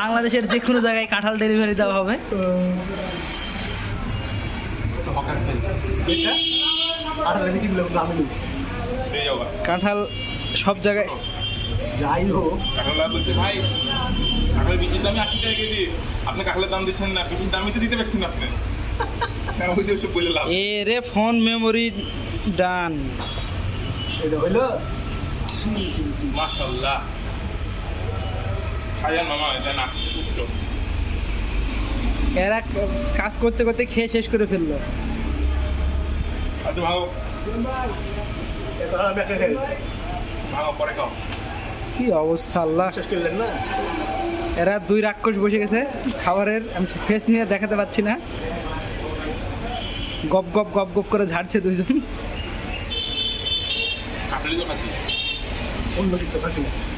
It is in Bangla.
বাংলাদেশের যে কোনো জায়গায় কাঁঠাল ডেলিভারি দেওয়া হবে। কাঁঠাল সব জায়গায় যাই হোক কাঁঠালা বলছে ভাই কাঁঠালের বীজের দামে আশি টাকা কেজি আপনি কাঁঠালের দাম দিচ্ছেন না বীজের দামই তো দিতে পারছেন আপনি এ রে ফোন মেমোরি ডান এটা হইল। মাশাল্লাহ হাজার মামা এটা না পুষ্ট এরা কাজ করতে করতে খেয়ে শেষ করে ফেলল। আচ্ছা পরে খাও। কি অবস্থা আল্লাহ। শেষ করলেন না? এরা দুই রাক্ষস বসে গেছে খাবারের আমি ফেস নিয়ে দেখাতে পাচ্ছি না। গপ গপ গপ গপ করে ঝাড়ছে দুইজন। কাঁঠালি তো খাচ্ছি অন্য কিছু খাচ্ছি না